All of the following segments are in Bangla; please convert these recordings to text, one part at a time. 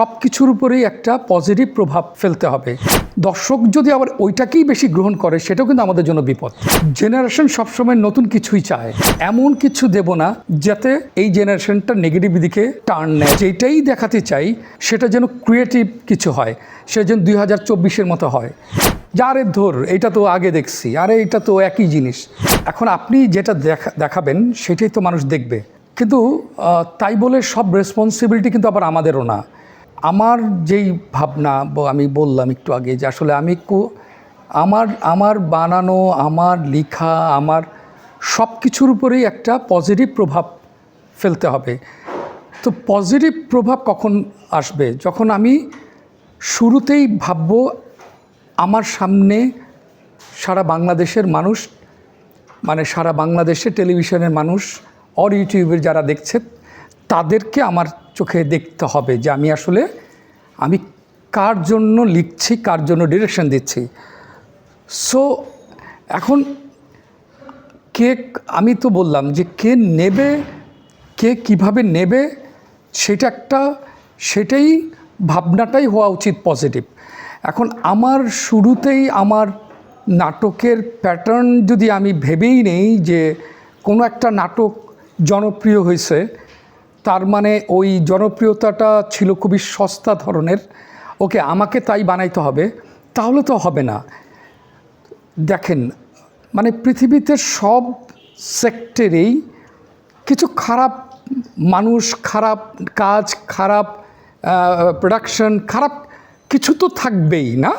সব কিছুর উপরেই একটা পজিটিভ প্রভাব ফেলতে হবে। দর্শক যদি আবার ওইটাকেই বেশি গ্রহণ করে, সেটাও কিন্তু আমাদের জন্য বিপদ। জেনারেশন সবসময় নতুন কিছুই চায়। এমন কিছু দেব না, যাতে এই জেনারেশনটা নেগেটিভ দিকে টার্ন নেয়। যেটাই দেখাতে চাই, সেটা যেন ক্রিয়েটিভ কিছু হয়। সেটা যেন দুই হাজার চব্বিশের মতো হয়। যা যারে ধর এটা তো আগে দেখছি। আরে এটা তো একই জিনিস। এখন আপনি যেটা দেখা, দেখাবেন, সেটাই তো মানুষ দেখবে। কিন্তু তাই বলে সব রেসপন্সিবিলিটি কিন্তু আবার আমাদেরও না। আমার যেই ভাবনা আমি বললাম একটু আগে যে আসলে আমি কো- আমার আমার বানানো, আমার লেখা, আমার সব কিছুর উপরেই একটা পজিটিভ প্রভাব ফেলতে হবে। তো পজিটিভ প্রভাব কখন আসবে? যখন আমি শুরুতেই ভাববো আমার সামনে সারা বাংলাদেশের মানুষ মানে সারা বাংলাদেশে টেলিভিশনের মানুষ অর ইউটিউবের যারা দেখছে, তাদেরকে আমার চোখে দেখতে হবে যে আমি আসলে, আমি কার জন্য লিখছি, কার জন্য ডিরেকশন দিচ্ছি। সো এখন কে, আমি তো বললাম যে কে নেবে, কে কীভাবে নেবে, সেটা একটা, সেটাই ভাবনাটাই হওয়া উচিত পজিটিভ এখন আমার শুরুতেই আমার নাটকের প্যাটার্ন যদি আমি ভেবেই নেই যে কোনো একটা নাটক জনপ্রিয় হয়েছে তার মানে ওই জনপ্রিয়তাটা ছিল খুবই সস্তা ধরনের। ওকে, আমাকে তাই বানাইতে হবে। তাহলে তো হবে না। দেখেন মানে পৃথিবীতে সব সেক্টরেই কিছু খারাপ মানুষ, খারাপ কাজ, খারাপ প্রোডাকশন খারাপ কিছু তো থাকবেই, না?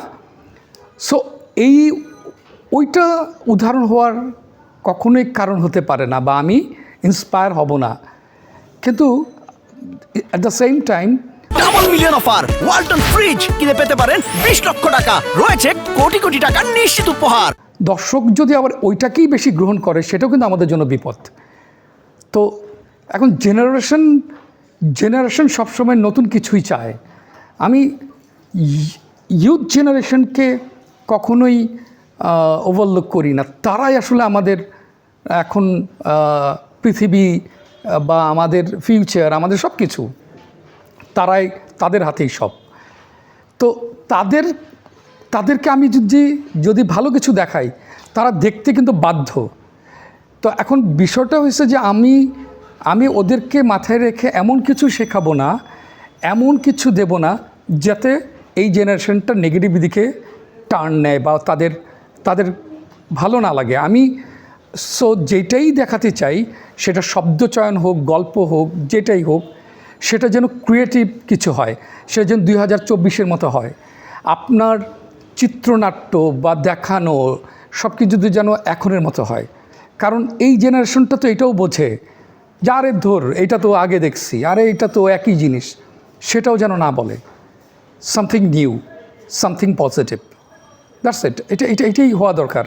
সো এই ওইটা উদাহরণ হওয়ার কখনোই কারণ হতে পারে না বা আমি ইন্সপায়ার হব না। কিন্তু at the same time double million offer Walton fridge কিনে পেতে পারেন বিশ লক্ষ টাকা। রয়েছে কোটি কোটি টাকার নিশ্চিত উপহার। দর্শক যদি আবার ওইটাকেই বেশি গ্রহণ করে সেটাও কিন্তু আমাদের জন্য বিপদ। তো এখন জেনারেশন জেনারেশন সবসময় নতুন কিছুই চায়। আমি ইউথ জেনারেশনকে কখনোই ওভারলুক করি না। তারাই আসলে আমাদের এখন পৃথিবী বা আমাদের ফিউচার আমাদের সব কিছু তারাই তাদের হাতেই সব। তো তাদের, তাদেরকে আমি যদি যদি ভালো কিছু দেখাই, তারা দেখতে কিন্তু বাধ্য। তো এখন বিষয়টা হয়েছে যে আমি আমি ওদেরকে মাথায় রেখে এমন কিছু শেখাবো না, এমন কিছু দেব না, যাতে এই জেনারেশনটা নেগেটিভ দিকে টার্ন নেয় বা তাদের তাদের ভালো না লাগে। আমি সো যেটাই দেখাতে চাই, সেটা শব্দচয়ন হোক, গল্প হোক, যেটাই হোক, সেটা যেন ক্রিয়েটিভ কিছু হয়, সেটা যেন দুই হাজার চব্বিশের মতো হয়। আপনার চিত্রনাট্য বা দেখানো সব কিছু যেন এখনের মতো হয়। কারণ এই জেনারেশনটা তো এটাও বোঝে, যে আরে ধর, এটা তো আগে দেখছি, আরে এটা তো একই জিনিস, সেটাও যেন না বলে। Something new something positive that's it এটা এটা, এটাই হওয়া দরকার।